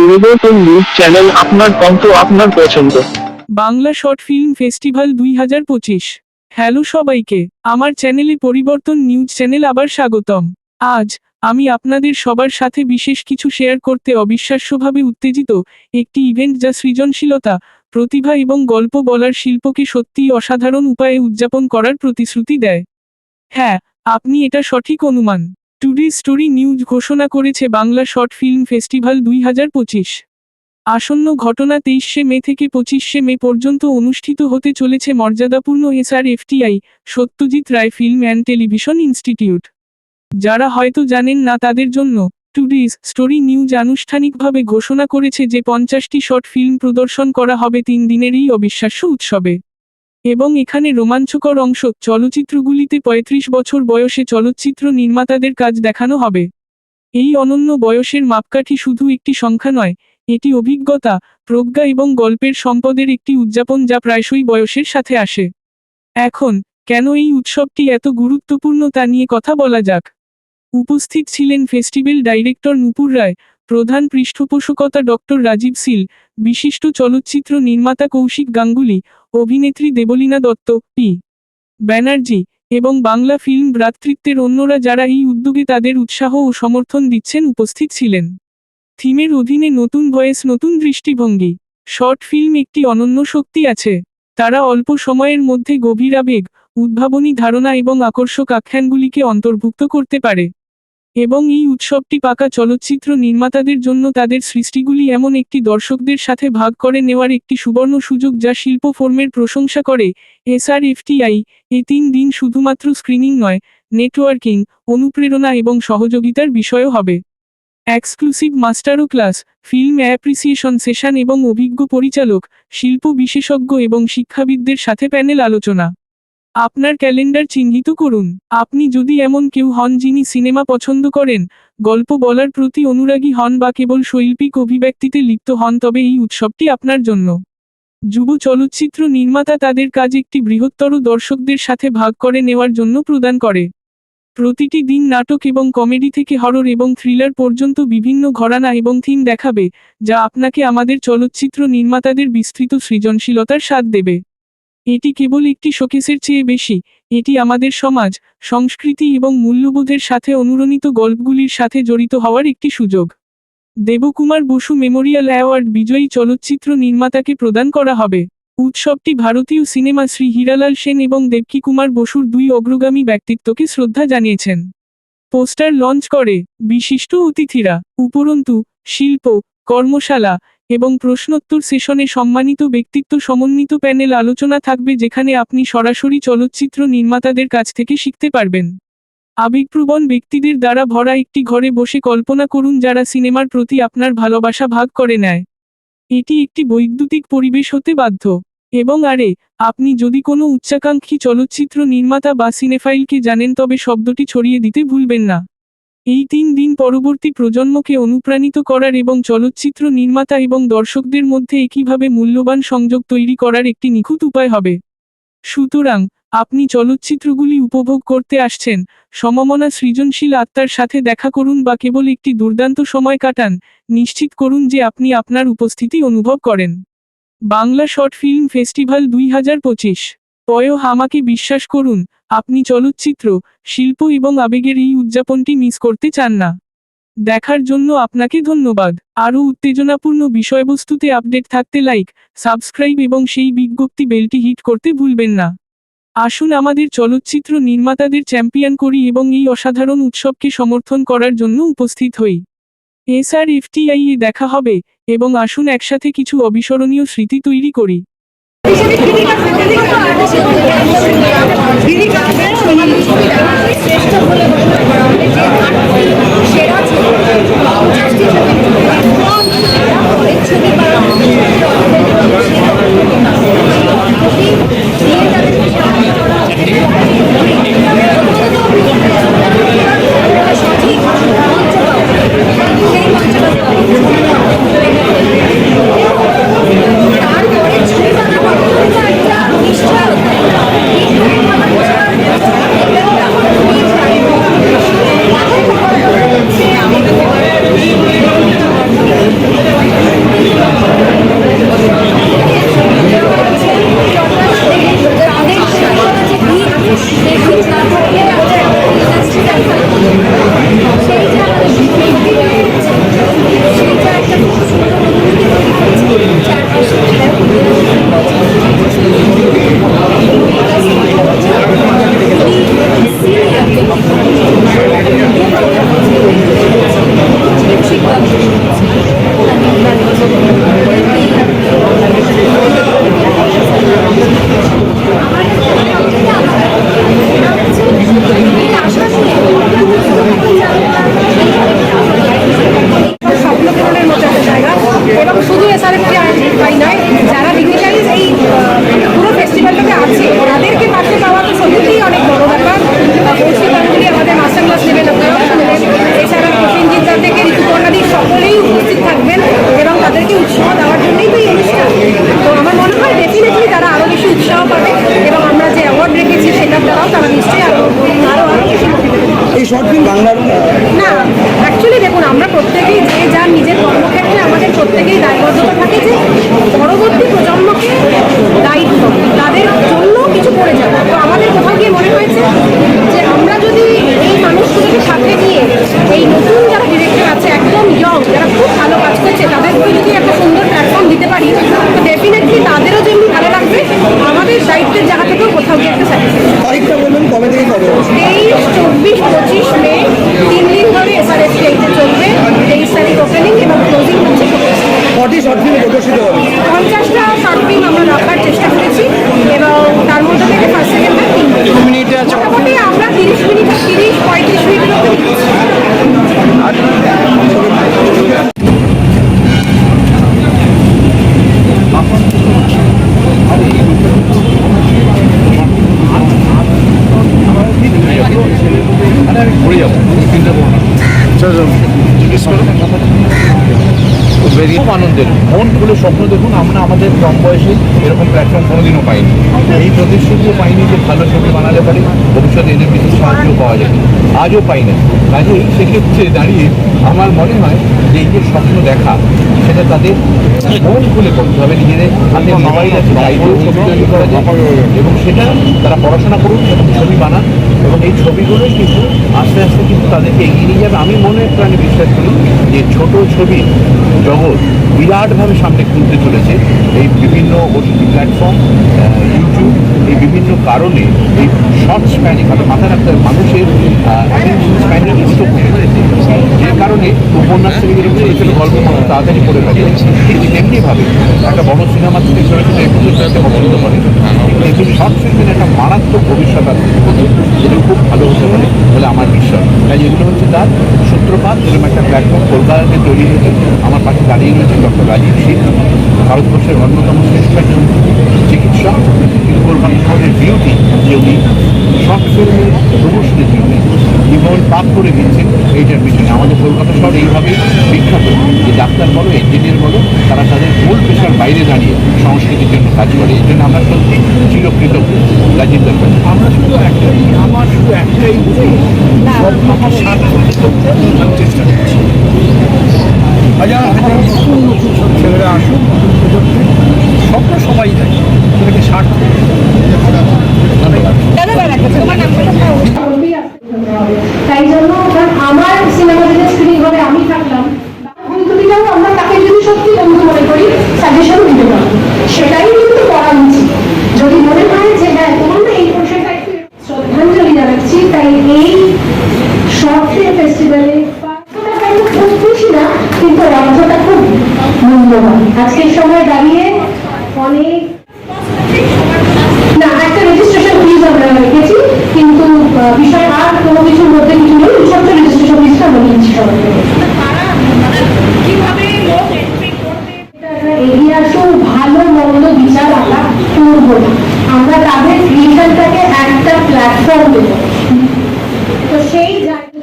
পরিবর্তন news channel আপনার কণ্ঠ, আপনার পছন্দ। বাংলা শর্ট ফিল্ম ফেস্টিভ্যাল দুই হাজার পঁচিশ। হ্যালো সবাইকে, আমার চ্যানেলে পরিবর্তন নিউজ চ্যানেল আবার স্বাগতম। আজ, আমি আপনাদের সবার সাথে বিশেষ কিছু শেয়ার করতে অবিশ্বাস্যভাবে উত্তেজিত, একটি ইভেন্ট যা সৃজনশীলতা, প্রতিভা এবং গল্প বলার শিল্পকে সত্যিই অসাধারণ উপায়ে উদযাপন করার প্রতিশ্রুতি দেয়। হ্যাঁ আপনি এটা সঠিক অনুমান। টুডে স্টোরি নিউজ ঘোষণা করেছে বাংলা শর্ট ফিল্ম ফেস্টিভ্যাল দুই হাজার পঁচিশ। আসন্ন ঘটনা তেইশে মে থেকে পঁচিশে মে পর্যন্ত অনুষ্ঠিত হতে চলেছে মর্যাদাপূর্ণ SR FTI Satyajit Ray film and television institute. যারা হয়তো জানেন না তাদের জন্য টুডেজ স্টোরি নিউজ আনুষ্ঠানিকভাবে ঘোষণা করেছে যে পঞ্চাশটি শর্ট ফিল্ম প্রদর্শন করা হবে তিন দিনের এই অবিশ্বাস্য উৎসবে। এবং এখানে রোমাঞ্চকর অংশ, চলচ্চিত্রগুলিতে ৩৫ বছর বয়সে চলচ্চিত্র নির্মাতাদের কাজ দেখানো হবে। এই অনন্য বয়সের মাপকাঠি শুধু একটি সংখ্যা নয়, এটি অভিজ্ঞতা, প্রজ্ঞা এবং গল্পের সম্পদের একটি উদযাপন যা প্রায়শই বয়সের সাথে আসে। এখন, কেন এই উৎসবটি এত গুরুত্বপূর্ণ তা নিয়ে কথা বলা যাক। উপস্থিত ছিলেন ফেস্টিভ্যাল ডাইরেক্টর নুপুর রায় প্রধান পৃষ্ঠপোষকতা ডক্টর রাজীব সিল, বিশিষ্ট চলচ্চিত্র নির্মাতা কৌশিক গাঙ্গুলি, অভিনেত্রী দেবলীনা দত্ত, পি. ব্যানার্জি, এবং বাংলা ফিল্ম ভ্রাতৃত্বের অন্যরা যারা এই উদ্যোগে তাদের উৎসাহ ও সমর্থন দিচ্ছেন উপস্থিত ছিলেন। থিমের অধীনে নতুন ভয়েস, নতুন দৃষ্টিভঙ্গি, শর্ট ফিল্ম একটি অনন্য শক্তি আছে। তারা অল্প সময়ের মধ্যে গভীর আবেগ, উদ্ভাবনী ধারণা এবং আকর্ষক আখ্যানগুলিকে অন্তর্ভুক্ত করতে পারে। এবং এই উৎসবটি পাকা চলচ্চিত্র নির্মাতাদের জন্য তাদের সৃষ্টিগুলি এমন একটি দর্শকদের সাথে ভাগ করে নেওয়ার একটি সুবর্ণ সুযোগ যা শিল্প ফর্মের প্রশংসা করে। এসআর এফটিআই, এ তিন দিন শুধুমাত্র স্ক্রিনিং নয়, নেটওয়ার্কিং, অনুপ্রেরণা এবং সহযোগিতার বিষয়ও হবে। এক্সক্লুসিভ মাস্টারও ক্লাস, ফিল্ম অ্যাপ্রিসিয়েশন সেশন এবং অভিজ্ঞ পরিচালক, শিল্প বিশেষজ্ঞ এবং শিক্ষাবিদদের সাথে প্যানেল আলোচনা। আপনার ক্যালেন্ডার চিহ্নিত করুন। আপনি যদি এমন কেউ হন যিনি সিনেমা পছন্দ করেন, গল্প বলার প্রতি অনুরাগী হন বা কেবল শৈল্পিক অভিব্যক্তিতে লিপ্ত হন, তবে এই উৎসবটি আপনার জন্য। যুব চলচ্চিত্র নির্মাতা তাদের কাজ একটি বৃহত্তর দর্শকদের সাথে ভাগ করে নেওয়ার জন্য প্রদান করে। প্রতিটি দিন নাটক এবং কমেডি থেকে হরর এবং থ্রিলার পর্যন্ত বিভিন্ন ঘরানা এবং থিম দেখাবে, যা আপনাকে আমাদের চলচ্চিত্র নির্মাতাদের বিস্তৃত সৃজনশীলতার স্বাদ দেবে। এটি কেবল একটি শোকেসের চেয়ে বেশি। এটি আমাদের সমাজ, সংস্কৃতি এবং মূল্যবোধের সাথে অনুরণিত গল্পগুলির সাথে জড়িত হওয়ার একটি সুযোগ। দেবকুমার বসু মেমোরিয়াল অ্যাওয়ার্ড বিজয়ী চলচ্চিত্র নির্মাতাকে প্রদান করা হবে। উৎসবটি ভারতীয় সিনেমা শ্রী হীরালাল সেন এবং দেবকী কুমার বসুর দুই অগ্রগামী ব্যক্তিত্বকে শ্রদ্ধা জানিয়েছেন। পোস্টার লঞ্চ করে বিশিষ্ট অতিথিরা, উপরন্তু, শিল্প, কর্মশালা এবং প্রশ্নোত্তর সেশনে সম্মানিত ব্যক্তিত্ব সমন্বিত প্যানেল আলোচনা থাকবে যেখানে আপনি সরাসরি চলচ্চিত্র নির্মাতাদের কাছ থেকে শিখতে পারবেন। আবেগপ্রবণ ব্যক্তিদের দ্বারা ভরা একটি ঘরে বসে কল্পনা করুন যারা সিনেমার প্রতি আপনার ভালোবাসা ভাগ করে নেয়। এটি একটি বৈদ্যুতিক পরিবেশ হতে বাধ্য। এবং আরে, আপনি যদি কোনো উচ্চাকাঙ্ক্ষী চলচ্চিত্র নির্মাতা বা সিনেফাইলকে জানেন তবে শব্দটি ছড়িয়ে দিতে ভুলবেন না। এই তিন দিন পরবর্তী প্রজন্মকে অনুপ্রাণিত করার এবং চলচ্চিত্র নির্মাতা এবং দর্শকদের মধ্যে একইভাবে মূল্যবান সংযোগ তৈরি করার একটি নিখুঁত উপায় হবে। সুতরাং, আপনি চলচ্চিত্রগুলি উপভোগ করতে আসছেন, সমমনা সৃজনশীল আত্মার সাথে দেখা করুন বা কেবল একটি দুর্দান্ত সময় কাটান, নিশ্চিত করুন যে আপনি আপনার উপস্থিতি অনুভব করেন। বাংলা শর্ট ফিল্ম ফেস্টিভ্যাল দুই হাজার পঁচিশ। পয় আমাকে বিশ্বাস করুন আপনি চলচ্চিত্র, শিল্প এবং আবেগের এই উদযাপনটি মিস করতে চান না। দেখার জন্য আপনাকে ধন্যবাদ। আরও উত্তেজনাপূর্ণ বিষয়বস্তুতে আপডেট থাকতে লাইক, সাবস্ক্রাইব এবং সেই বিজ্ঞপ্তি বেলটি হিট করতে ভুলবেন না। আসুন আমাদের চলচ্চিত্র নির্মাতাদের চ্যাম্পিয়ন করি এবং এই অসাধারণ উৎসবকে সমর্থন করার জন্য উপস্থিত হই। এসআর এফটিআই এ দেখা হবে এবং আসুন একসাথে কিছু অবিস্মরণীয় স্মৃতি তৈরি করি। সেরা ছিল এবং শুধু এসআরএফ তাই নয় যারা ডিগনিটারিজ এই পুরো ফেস্টিভ্যালটাতে আছে তাদেরকে পাশে পাওয়া তো সত্যিই অনেক বড় ব্যাপার। পরশু আমাদের মাস্টার ক্লাস নেবেন আপনারা শুনবেন। এছাড়া প্রসেনজিৎ দা থেকে ঋতুপর্ণাদি সকলেই উপস্থিত থাকবেন এবং তাদেরকে উৎসাহ দেওয়ার জন্যই তো এই অনুষ্ঠান। তো আমার মনে হয় ডেফিনেটলি তারা আরও বেশি উৎসাহ পাবে এবং আমরা যে অ্যাওয়ার্ড রেখেছি সেটার দ্বারাও তারা নিশ্চয়ই আরও আরও আরও বেশি এই শর্ট ফিল্ম বাংলার না অ্যাকচুয়ালি দেখুন আমরা প্রত্যেকেই যে যার নিজের কর্মক্ষেত্রে আমাদের প্রত্যেকেই দায়বদ্ধতা থাকে যে পরবর্তী প্রজন্মকে দায়িত্ব, তাদের জন্য কিছু করে যাবে। তো আমাদের কোথাও গিয়ে মনে হয়েছে যে আমরা যদি এই মানুষগুলোকে সাথে নিয়ে এই নতুন যারা ডিরেক্টর আছে একদম ইয়ং যারা খুব ভালো কাজ করছে তাদেরকে যদি একটা সুন্দর প্ল্যাটফর্ম দিতে পারি তো ডেফিনেটলি তাদেরও যেমনি ভালো লাগবে আমাদের দায়িত্বের জায়গা থেকেও কোথাও গিয়ে একটা স্যাটিসফ্যাকশন তারিখটা বলবেন কবে থেকে কবে তেইশ চব্বিশ পঁচিশ মে তিন দিন ধরে এসআরএস এইতে চলবে তেইশ তারিখ ওপেনিং এবং ক্লোজিং হচ্ছে কটি শর্ট ফিল্ম প্রদর্শিত হবে পঞ্চাশটা শর্ট ফিল্ম আমরা রাখার চেষ্টা করেছি এবং তার মধ্যে থেকে ফার্স্ট সেকেন্ড থার্ড তিন মিনিটে আছে মোটামুটি আমরা তিরিশ মিনিট তিরিশ পঁয়ত্রিশ মিনিটের মধ্যে দিচ্ছি খুব আনন্দের। মন খুলে স্বপ্ন দেখুন, আমরা আমাদের কম বয়সে এরকম প্ল্যাটফর্ম কোনোদিনও পাইনি। এই প্রতিশ্রুতিও পাইনি যে ভালো ছবি বানালে পারি ভবিষ্যতে এদের কিছু সাহায্য পাওয়া যাবে। আজও পাই না কাজেই সেক্ষেত্রে দাঁড়িয়ে আমার মনে হয় যে এই যে স্বপ্ন দেখা, সেটা তাদের মন খুলে করতে হবে। নিজেদের হাতে মোবাইল আছে চাইলেও ছবি তৈরি করা যায়। এবং সেটা তারা পড়াশোনা করুন এবং ছবি বানান এবং এই ছবিগুলো কিন্তু আস্তে তাদেরকে এগিয়ে নিয়ে যাবে। আমি মনে প্রাণে বিশ্বাস করি যে ছোট ছবি জগৎ বিরাটভাবে সামনে খুলতে চলেছে। এই বিভিন্ন ওটিটি প্ল্যাটফর্ম ইউটিউব এই বিভিন্ন কারণে এই শর্ট স্প্যানে কথা মাথায় রাখতে হবে, মানুষের স্প্যানের দুটো কমে যে কারণে উপন্যাস থেকে ছোটো ছোটো গল্প মানুষ তাড়াতাড়ি পড়ে ফেলে। ঠিক তেমনিভাবে একটা বড় সিনেমা থেকে ছোটো এপিসোড যাতে পছন্দ করে কিন্তু শর্ট ফিল্মের একটা মারাত্মক ভবিষ্যৎ আছে। যেটা খুব ভালো হতে পারে বলে আমার বিশ্বাস। তাই এগুলো হচ্ছে তার সূত্রপাত এরকম একটা প্ল্যাটফর্ম কলকাতাতে তৈরি হয়েছে আমার পাশে দাঁড়িয়ে রয়েছে ডক্টর রাজীব সিং, ভারতবর্ষের অন্যতম শ্রেষ্ঠ একজন চিকিৎসক। কিন্তু কলকাতা শহরের বিউটি যে উনি শর্ট ফিল্মের প্রমোশনের জন্য জীবন পাপ করে দিচ্ছেন এইটার পিছনে আমাদের কলকাতা শহর এইভাবেই বিখ্যাত। যে ডাক্তার বলো ইঞ্জিনিয়ার বলো তারা তাদের মূল পেশার বাইরে দাঁড়িয়ে সংস্কৃতির জন্য কাজ করে। এই জন্য আমরা সত্যি চিরকৃতজ্ঞ। রাজীব দত্ত। আমরা শুধু একটাই আমার শুধু একটাই চেষ্টা করছি। হাজার হাজার নতুন নতুন সব ছেলেরা আসুন স্বপ্ন সবাই দেয় সেটাকে সার্থক তাই জন্য আমার সিনেমা যদি স্ক্রিন ঘরে আমি থাকলাম। আমরা তাকে যদি সত্যি বন্ধু মনে করি সাজেশন দিতে পারব। সেটাই কিন্তু করা উচিত। যদি মনে হয় যে হ্যাঁ তোমার না এই পোর্শনটা শ্রদ্ধাঞ্জলি জানাচ্ছি, তাই এই শর্ট ফিল্ম ফেস্টিভ্যালে খুব খুশি না, কিন্তু অর্থটা খুব মূল্যবান। আজকের সময় দাঁড়িয়ে অনেক না, একটা রেজিস্ট্রেশন ফিজ আমরা রেখেছি। বিষয় আর কোনো কিছুর মধ্যে কিছু নেই। ছোট্ট রেজিস্ট্রেশন লিস্টটা আমরা দিচ্ছি সবাইকে। এগিয়ে আসুন ভালো মন্দ বিচার আমরা করব আমরা তাদের ক্রিয়েশনটাকে একটা প্ল্যাটফর্ম দেব। তো সেই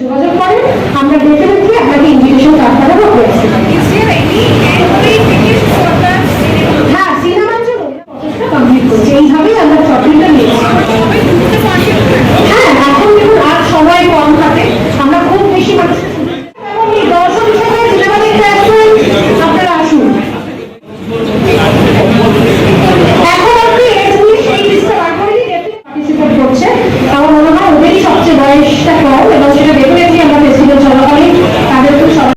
যোগাযোগ করেন আমরা ডেফিনেটলি আপনাকে ইনভিটেশন কার্ড পাঠাবো হয়েছে হ্যাঁ সিনেমার জন্য কমপ্লিট করছি। এইভাবেই আমরা চকলেটটা নিয়েছি।